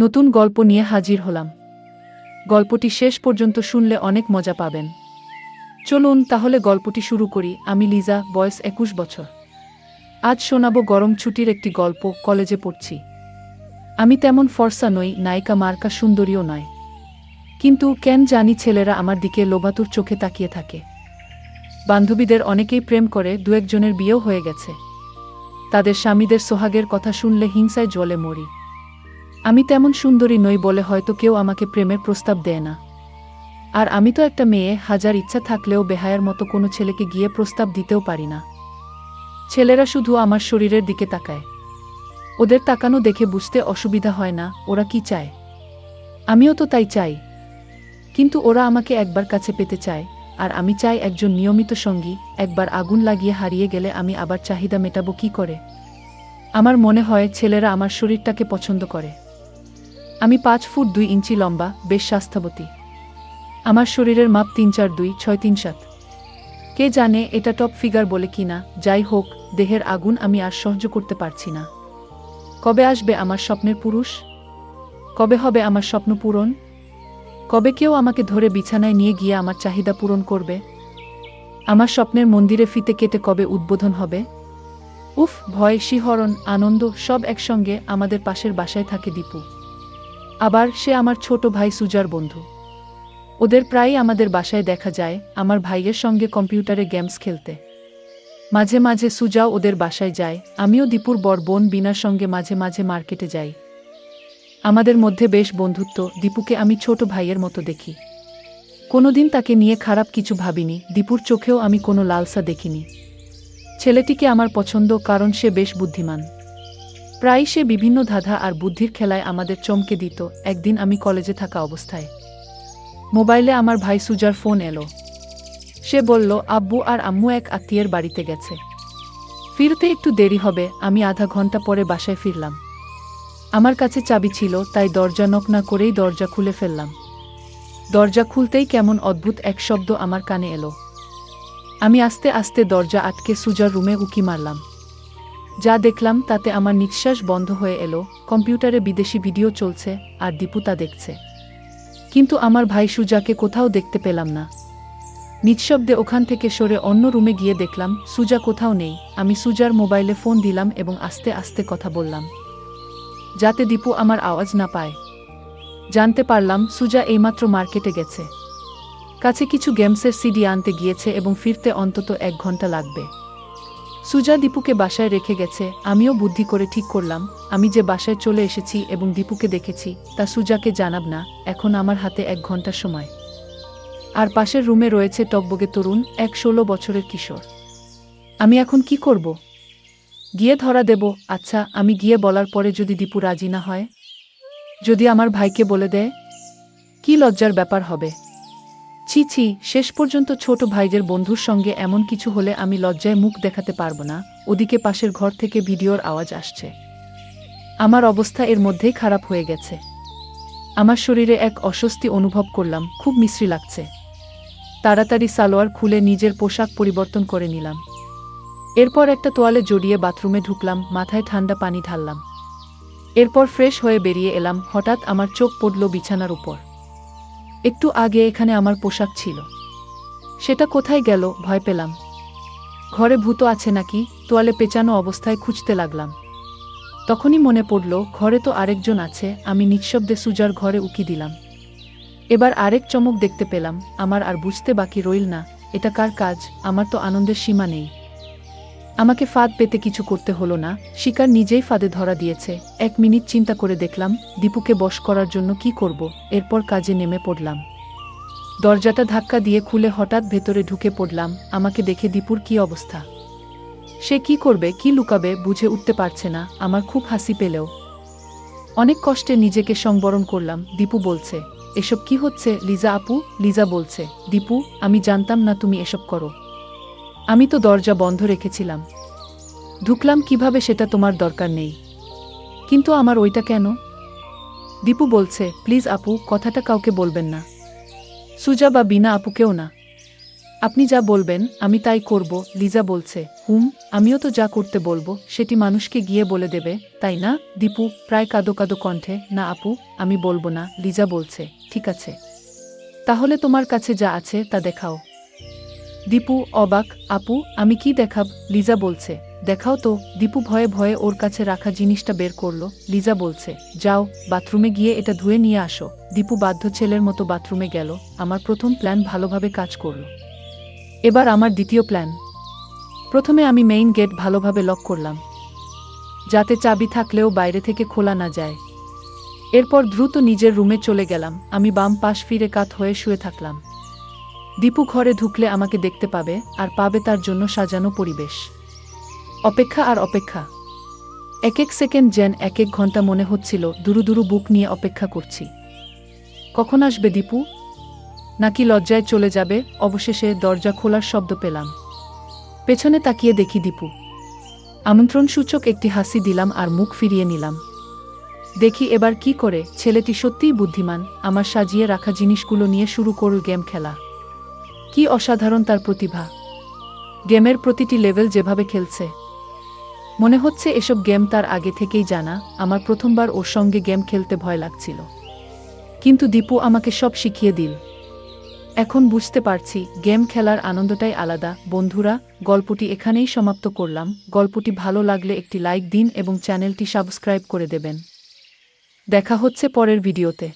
নতুন গল্প নিয়ে হাজির হলাম। গল্পটি শেষ পর্যন্ত শুনলে অনেক মজা পাবেন। চলুন তাহলে গল্পটি শুরু করি, আমি লিজা, বয়স একুশ বছর। আজ শোনাবো গরম ছুটির একটি গল্প, কলেজে পড়ছি। আমি তেমন ফর্সা নই, নায়িকা মার্কা সুন্দরীও নয়। কিন্তু কেন জানি ছেলেরা আমার দিকে লোভাতুর চোখে তাকিয়ে থাকে। বান্ধবীদের অনেকেই প্রেম করে দু একজনের বিয়েও হয়ে গেছে। তাদের স্বামীদের সোহাগের কথা শুনলে হিংসায় জ্বলে মরি। আমি তেমন সুন্দরী নই বলে হয়তো কেউ আমাকে প্রেমের প্রস্তাব দেয় না। আর আমি তো একটা মেয়ে, হাজার ইচ্ছা থাকলেও বেহায়ার মতো কোনো ছেলেকে গিয়ে প্রস্তাব দিতেও পারি না। ছেলেরা শুধু আমার শরীরের দিকে তাকায়। ওদের তাকানো দেখে বুঝতে অসুবিধা হয় না, ওরা কি চায়? আমিও তো তাই চাই। কিন্তু ওরা আমাকে একবার কাছে পেতে চায়, আর আমি চাই একজন নিয়মিত সঙ্গী, একবার আগুন লাগিয়ে হারিয়ে গেলে আমি আবার চাহিদা মেটাবো কি করে? আমার মনে হয় ছেলেরা আমার শরীরটাকে পছন্দ করে। আমি পাঁচ ফুট দুই ইঞ্চি লম্বা, বেশ স্বাস্থ্যবতী। আমার শরীরের মাপ তিন চার দুই, ছয় তিন সাত। কে জানে এটা টপ ফিগার বলে কিনা, যাই হোক, দেহের আগুন আমি আর সহ্য করতে পারছি না। কবে আসবে আমার স্বপ্নের পুরুষ? কবে হবে আমার স্বপ্ন পূরণ? কবে কেউ আমাকে ধরে বিছানায় নিয়ে গিয়ে আমার চাহিদা পূরণ করবে? আমার স্বপ্নের মন্দিরে ফিতে কেটে কবে উদ্বোধন হবে? উফ, ভয়, শিহরণ, আনন্দ সব একসঙ্গে আমাদের পাশের বাসায় থাকে দীপু। আবার সে আমার ছোট ভাই সুজার বন্ধু। ওদের প্রায়ই আমাদের বাসায় দেখা যায়, আমার ভাইয়ের সঙ্গে কম্পিউটারে গেমস খেলতে। মাঝে মাঝে সুজাও ওদের বাসায় যায়, আমিও দীপুর বর বোন বিনার সঙ্গে মাঝে মাঝে মার্কেটে যাই। আমাদের মধ্যে বেশ বন্ধুত্ব, দীপুকে আমি ছোট ভাইয়ের মতো দেখি। কোনোদিন তাকে নিয়ে খারাপ কিছু ভাবিনি, দীপুর চোখেও আমি কোনো লালসা দেখিনি। ছেলেটিকে আমার পছন্দ, কারণ সে বেশ বুদ্ধিমান। প্রায় সে বিভিন্ন ধাঁধা আর বুদ্ধির খেলায় আমাদের চমকে দিত, একদিন আমি কলেজে থাকা অবস্থায়। মোবাইলে আমার ভাই সুজার ফোন এলো। সে বলল, আব্বু আর আম্মু এক আত্মীয়ের বাড়িতে গেছে। ফিরতে একটু দেরি হবে, আমি আধা ঘণ্টা পরে বাসায় ফিরলাম। আমার কাছে চাবি ছিল, তাই দরজা নক না করেই দরজা খুলে ফেললাম। দরজা খুলতেই কেমন অদ্ভুত এক শব্দ আমার কানে এলো। আমি আস্তে আস্তে দরজা আটকে সুজার রুমে উকি মারলাম। যা দেখলাম তাতে আমার নিঃশ্বাস বন্ধ হয়ে এলো, কম্পিউটারে বিদেশি ভিডিও চলছে আর দীপু তা দেখছে। কিন্তু আমার ভাই সুজাকে কোথাও দেখতে পেলাম না। নিঃশব্দে ওখান থেকে সরে অন্য রুমে গিয়ে দেখলাম, সুজা কোথাও নেই। আমি সুজার মোবাইলে ফোন দিলাম এবং আস্তে আস্তে কথা বললাম। যাতে দীপু আমার আওয়াজ না পায়। জানতে পারলাম, সুজা এইমাত্র মার্কেটে গেছে। কাছে কিছু গেমসের সিডি আনতে গিয়েছে এবং ফিরতে অন্তত এক ঘণ্টা লাগবে। সুজা দীপুকে বাসায় রেখে গেছে। আমিও বুদ্ধি করে ঠিক করলাম। আমি যে বাসায় চলে এসেছি এবং দীপুকে দেখেছি, তা সুজাকে জানাব না। এখন আমার হাতে এক ঘণ্টার সময়। আর পাশের রুমে রয়েছে টকবগে তরুণ, এক ষোলো বছরের কিশোর। আমি এখন কি করব? গিয়ে ধরা দেব। আচ্ছা আমি গিয়ে বলার পরে যদি দীপু রাজি না হয়? যদি আমার ভাইকে বলে দেয়? কি লজ্জার ব্যাপার হবে? ছি ছি, শেষ পর্যন্ত ছোট ভাইদের বন্ধুর সঙ্গে এমন কিছু হলে আমি লজ্জায় মুখ দেখাতে পারব না। ওদিকে পাশের ঘর থেকে ভিডিওর আওয়াজ আসছে। আমার অবস্থা এর মধ্যেই খারাপ হয়ে গেছে। আমার শরীরে এক অস্বস্তি অনুভব করলাম, খুব মিশ্রি লাগছে। তাড়াতাড়ি সালোয়ার খুলে নিজের পোশাক পরিবর্তন করে নিলাম। এরপর একটা তোয়ালে জড়িয়ে বাথরুমে ঢুকলাম, মাথায় ঠান্ডা পানি ঢাললাম। এরপর ফ্রেশ হয়ে বেরিয়ে এলাম, হঠাৎ আমার চোখ পড়ল বিছানার উপর। একটু আগে এখানে আমার পোশাক ছিল। সেটা কোথায় গেল ভয় পেলাম। ঘরে ভূত আছে নাকি? তোয়ালে পেঁচানো অবস্থায় খুঁজতে লাগলাম। তখনই মনে পড়ল, ঘরে তো আরেকজন আছে, আমি নিঃশব্দে সুজার ঘরে উকি দিলাম। এবার আরেক চমক দেখতে পেলাম, আমার আর বুঝতে বাকি রইল না, এটা কার কাজ? আমার তো আনন্দের সীমা নেই। আমাকে ফাঁদ পেতে কিছু করতে হলো না। শিকার নিজেই ফাঁদে ধরা দিয়েছে। এক মিনিট চিন্তা করে দেখলাম, দীপুকে বশ করার জন্য কি করব। এরপর কাজে নেমে পড়লাম। দরজাটা ধাক্কা দিয়ে খুলে হঠাৎ ভেতরে ঢুকে পড়লাম। আমাকে দেখে দীপুর কি অবস্থা? সে কি করবে, কি লুকাবে বুঝে উঠতে পারছে না। আমার খুব হাসি পেলেও। অনেক কষ্টে নিজেকে সংবরণ করলাম। দীপু বলছে, এসব কি হচ্ছে? লিজা আপু? লিজা বলছে, দীপু, আমি জানতাম না তুমি এসব করো। আমি তো দরজা বন্ধ রেখেছিলাম। ঢুকলাম কীভাবে সেটা তোমার দরকার নেই। কিন্তু আমার ওইটা কেন? দীপু বলছে, প্লিজ আপু, কথাটা কাউকে বলবেন না। সুজা বা বিনা আপুকেও না। আপনি যা বলবেন, আমি তাই করব। লিজা বলছে, হুম, আমিও তো যা করতে বলব, সেটি মানুষকে গিয়ে বলে দেবে, তাই না? দীপু, প্রায় কাদো কাদো কণ্ঠে, না আপু, আমি বলব না। লিজা বলছে, ঠিক আছে। তাহলে তোমার কাছে যা আছে, তা দেখাও। দীপু অবাক, আপু, আমি কি দেখাব? লিজা বলছে। দেখাও তো। দীপু ভয়ে ভয়ে ওর কাছে রাখা জিনিসটা বের করল। লিজা বলছে, যাও, বাথরুমে গিয়ে এটা ধুয়ে নিয়ে আসো। দীপু বাধ্য ছেলের মতো বাথরুমে গেল। আমার প্রথম প্ল্যান ভালোভাবে কাজ করল। এবার আমার দ্বিতীয় প্ল্যান। প্রথমে আমি মেইন গেট ভালোভাবে লক করলাম। যাতে চাবি থাকলেও বাইরে থেকে খোলা না যায়। এরপর দ্রুত নিজের রুমে চলে গেলাম। আমি বাম পাশ ফিরে কাত হয়ে শুয়ে থাকলাম। দীপু ঘরে ঢুকলে আমাকে দেখতে পাবে আর পাবে তার জন্য সাজানো পরিবেশ। অপেক্ষা আর অপেক্ষা। এক এক সেকেন্ড যেন এক এক ঘণ্টা মনে হচ্ছিল দুরু দুরু বুক নিয়ে অপেক্ষা করছি। কখন আসবে দীপু? নাকি লজ্জায় চলে যাবে? অবশেষে দরজা খোলার শব্দ পেলাম। পেছনে তাকিয়ে দেখি দীপু। আমন্ত্রণ সূচক একটি হাসি দিলাম আর মুখ ফিরিয়ে নিলাম। দেখি এবার কি করে? ছেলেটি সত্যিই বুদ্ধিমান। আমার সাজিয়ে রাখা জিনিসগুলো নিয়ে শুরু করল গেম খেলা। কি অসাধারণ তার প্রতিভা। গেমের প্রতিটি লেভেল যেভাবে খেলছে। মনে হচ্ছে এসব গেম তার আগে থেকেই জানা, আমার প্রথমবার ওর সঙ্গে গেম খেলতে ভয় লাগছিল। কিন্তু দীপু আমাকে সব শিখিয়ে দিল। এখন বুঝতে পারছি, গেম খেলার আনন্দটাই আলাদা। বন্ধুরা, গল্পটি এখানেই সমাপ্ত করলাম। গল্পটি ভালো লাগলে একটি লাইক দিন এবং চ্যানেলটি সাবস্ক্রাইব করে দেবেন। দেখা হচ্ছে পরের ভিডিওতে।